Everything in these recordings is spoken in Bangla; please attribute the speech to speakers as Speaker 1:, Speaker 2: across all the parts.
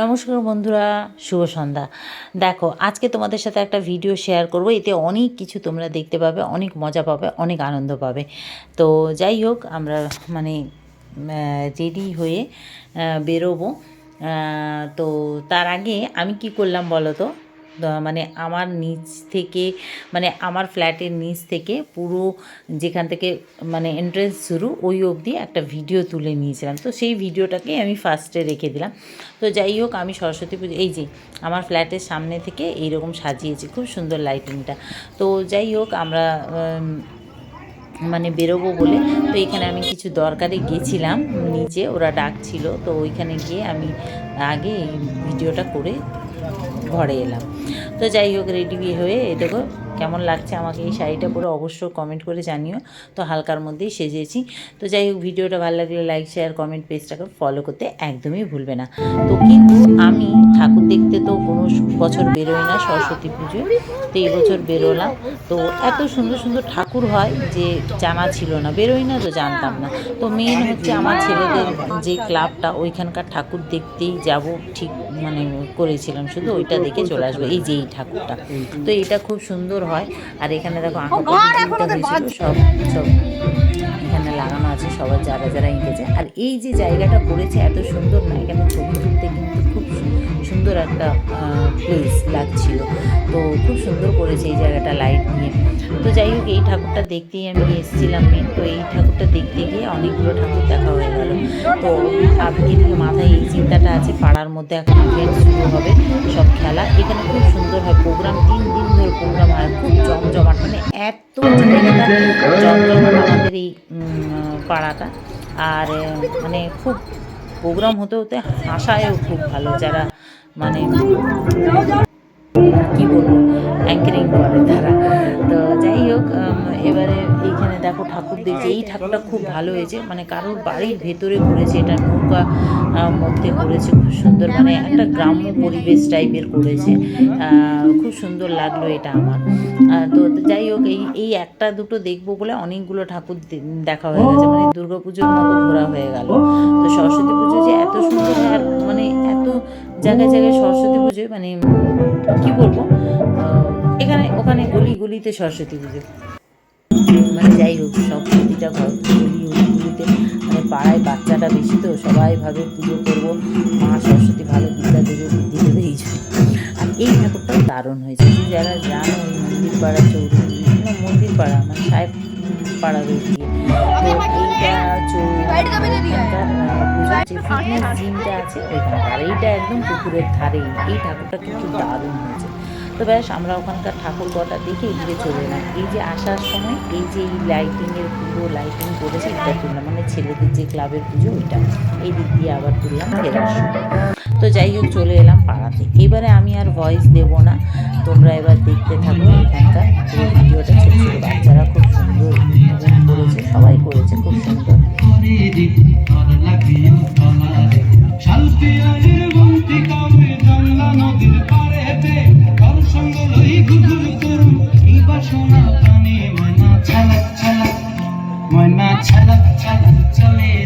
Speaker 1: নমস্কার বন্ধুরা, শুভ সন্ধ্যা। দেখো, আজকে তোমাদের সাথে একটা ভিডিও শেয়ার করব। এতে অনেক কিছু তোমরা দেখতে পাবে, অনেক মজা পাবে, অনেক আনন্দ পাবে। তো যাই হোক, আমরা মানে রেডি হয়ে বেরোবো। তো তার আগে আমি কি করলাম বলো তো? মানে আমার নিচ থেকে মানে আমার ফ্ল্যাটের নিচ থেকে পুরো যেখান থেকে মানে এন্ট্রেন্স শুরু, ওই অবধি একটা ভিডিও তুলে নিয়েছিলাম। তো সেই ভিডিওটাকে আমি ফার্স্টে রেখে দিলাম। তো যাই হোক, আমি সরস্বতী পুজো, এই যে আমার ফ্ল্যাটের সামনে থেকে এইরকম সাজিয়েছি, খুব সুন্দর লাইটিংটা তো যাই হোক, আমরা মানে বেরোবো বলে, তো এখানে আমি কিছু দরকারে গেছিলাম নিচে ওরা ডাকছিল, তো ওইখানে গিয়ে আমি আগে ভিডিওটা করে ঘরে এলাম। তো যাই হোক রেডি হয়ে এই দেখো কেমন লাগছে আমাকে এই শাড়িটা পরে অবশ্য কমেন্ট করে জানিও। তো হালকার মধ্যেই সেজেছি। তো যাই হোক, ভিডিওটা ভালো লাগলে লাইক শেয়ার কমেন্ট পেজটাকে ফলো করতে একদমই ভুলবে না। তো কিন্তু আমি ঠাকুর দেখতে তো কোনো বছর বেরোই না, সরস্বতী পুজোয়। তো এই বছর বেরোলাম। তো এত সুন্দর সুন্দর ঠাকুর হয় যে জানা ছিল না। বেরোই না তো জানতাম না। তো মেন হচ্ছে আমার ছেলেদের যে ক্লাবটা ওইখানকার ঠাকুর দেখতেই যাব ঠিক মানে করেছিলাম। শুধু ওইটা দেখে চলে আসব, এই যে এই ঠাকুরটা। তো এটা খুব সুন্দর হয়। আর এখানে দেখো সব সব এখানে লাগানো আছে সবার যারা যারা এঁকেছে। আর এই যে জায়গাটা করেছে এত সুন্দর না এখানে ছবি তুলতে কিন্তু খুব সুন্দর একটা প্লেস লাগছিল। তো খুব সুন্দর করেছে এই জায়গাটা লাইট নিয়ে। তো যাই হোক, এই ঠাকুরটা দেখতেই আমি এসেছিলাম তো এই ঠাকুরটা দেখতে গিয়ে অনেকগুলো ঠাকুর দেখা হয়ে গেল। তো এদিকে মাথায় এই চিন্তাটা আছে, পাড়ার মধ্যে এখন ইভেন্ট শুরু হবে, সব খেলা। এখানে খুব সুন্দর হয় প্রোগ্রাম তিন দিন ধরে প্রোগ্রাম হয়, খুব জমজমাট মানে এত জমজমাট আমাদের এই পাড়াটা। আর মানে খুব প্রোগ্রাম হতে হতে হাসায়ও খুব ভালো, যারা মানে কি বলব অ্যাঙ্কারিং করে তারা। তো যাই হোক এবারে এইখানে দেখো ঠাকুর দেখছি এই ঠাকুরটা খুব ভালো হয়েছে মানে কারোর বাড়ির ভেতরে করেছে, এটা নৌকা মধ্যে করেছে, খুব সুন্দর মানে একটা গ্রাম্য পরিবেশ টাইপের করেছে। খুব সুন্দর লাগল এটা আমার। তো যাই হোক, এই এই একটা দুটো দেখব বলে অনেকগুলো ঠাকুর দেখা হয়ে গেছে মানে দুর্গা পুজোর মতো ঘোরা হয়ে গেল। তো সরস্বতী পুজো যে এত সুন্দর আর মানে এত জায়গায় জায়গায় সরস্বতী পুজো মানে কি বলব? এখানে ওখানে গলি গলিতে সরস্বতী পুজো। মানে যাই হোক সব প্রতিটা ঘর গলি গলিগুলিতে মানে পাড়ায় বাচ্চাটা বেশি তো সবাই ভাবে পুজো করব। মা সরস্বতী ভালো বিদ্যা দেবে বুদ্ধি দেবে এই জন্য। আর এই ঠাকুরটাও দারুণ হয়েছে। যে যারা জানো ওই মন্দির পাড়া চৌরি না মন্দির পাড়া মানে সাহেব পাড়া রয়েছে। দিয়ে তো এইটা চৌরি এখানকার, আহ, পুজোর যে ফিটনেস জিমটা আছে ওইখানকার এইটা একদম পুকুরের ধারেই এই ঠাকুরটা কিন্তু দারুণ হয়েছে। তো ব্যাস আমরা ওখানকার ঠাকুর কটা দেখে এদিকে চলে এলাম। এই যে আসার সময় এই যে এই লাইটিংয়ের পুরো লাইটিং করেছে এটা তুললাম। মানে ছেলেদের যে ক্লাবের পুজো ওইটা। এই দিক দিয়ে আবার তুললাম ফেরার তো যাই হোক চলে এলাম পাড়াতে। এবারে আমি আর ভয়েস দেব না। তোমরা এবার দেখতে থাকো এখানকার। এই ভিডিওটা ছোটো ছোটো বাচ্চারা খুব সুন্দর করেছে সবাই করেছে খুব সুন্দর।
Speaker 2: ছালা ছালাক চলে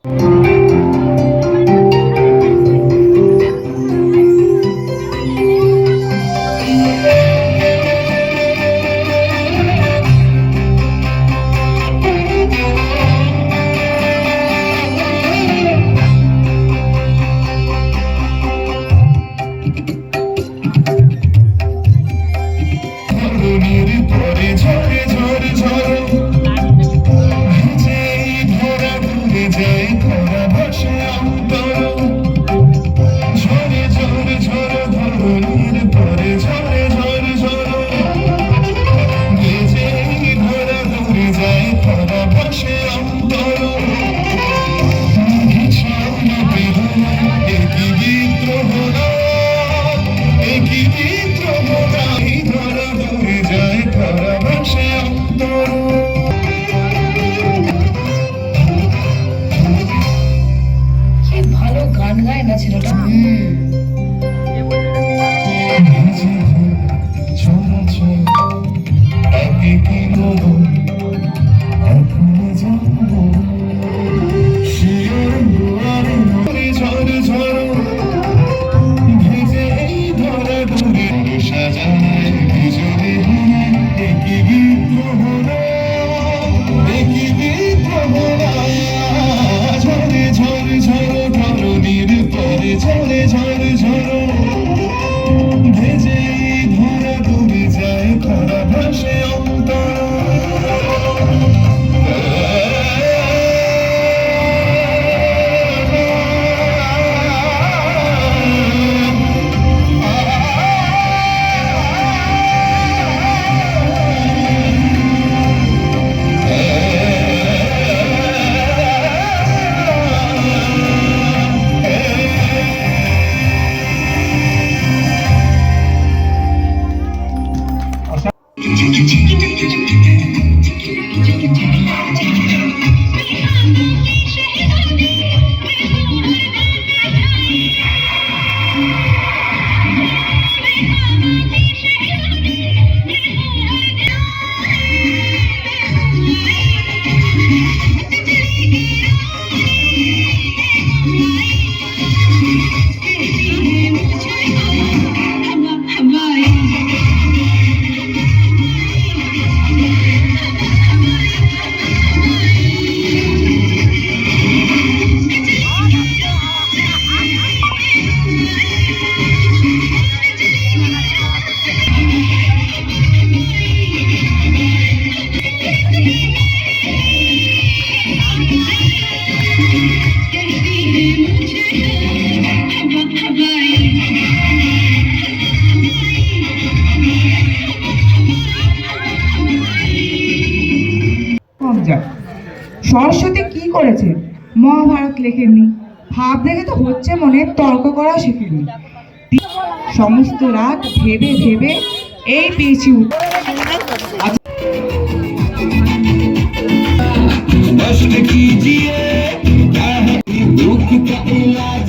Speaker 3: Thank you. করেছে? মহাভারত লেখেননি। ভাব দেখে তো হচ্ছে মনে, তর্ক করা শিখেনি সমস্ত রাত ভেবে ভেবে এই পেয়েছি
Speaker 2: कीजिए दुख का इलाज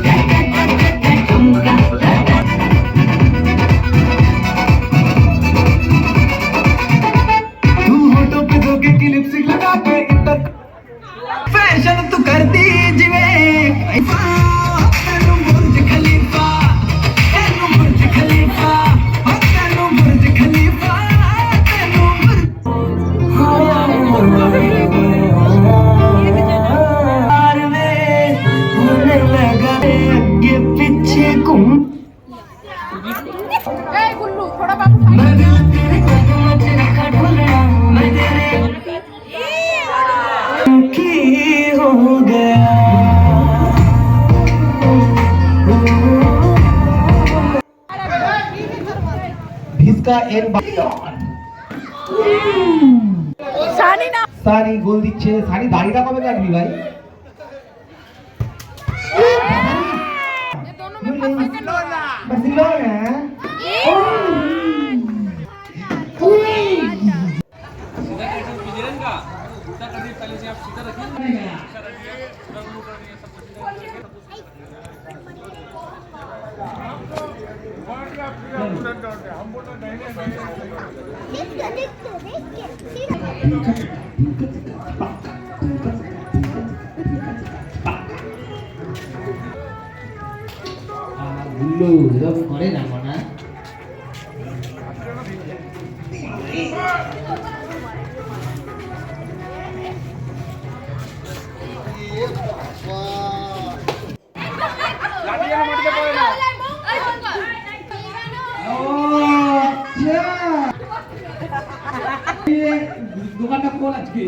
Speaker 4: এর সানি গোল দিচ্ছে। সানি দাড়িটা কবে কাটবি ভাই? ভুলো এরকম করে না মনা ও দোকানটা খোল আজকে।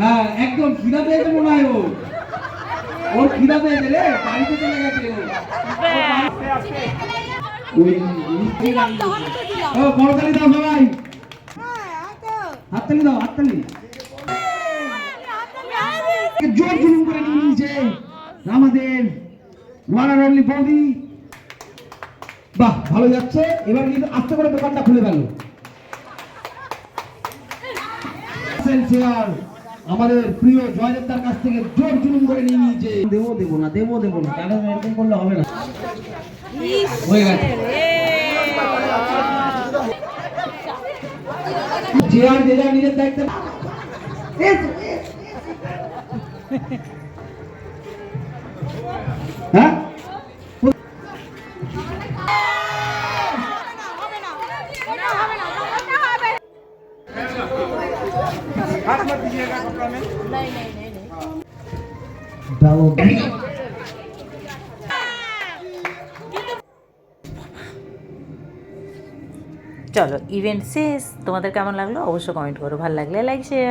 Speaker 4: হ্যাঁ একদম খিদা পেয়েছে মনে হয় ও ওর খিদা পেয়েছে রে বাড়িতে চলে গেছে ওই দিয়েছে। দাও সবাই। হাততালি দাও হাততালি। জোর জুলুম করে নিয়ে নিয়েছে আমাদের ওয়ান অনলি বৌদি। বাহ, ভালো যাচ্ছে। এবার কিন্তু আস্তে করে দোকানটা খুলে গেল আমাদের প্রিয় জয়দেবদার কাছ থেকে জোর জুলুম করে নিয়ে নিয়েছে। দেবো দেবো না, দেবো দেবো না। কেন এরকম করলে হবে না। হয়ে গেছে। চেয়ার যে যার নিজের দায়িত্ব। হ্যাঁ?
Speaker 1: চলো ইভেন্ট শেষ। তোমাদের কেমন লাগল? অবশ্যই কমেন্ট করো। ভালো লাগলে লাইক শেয়ার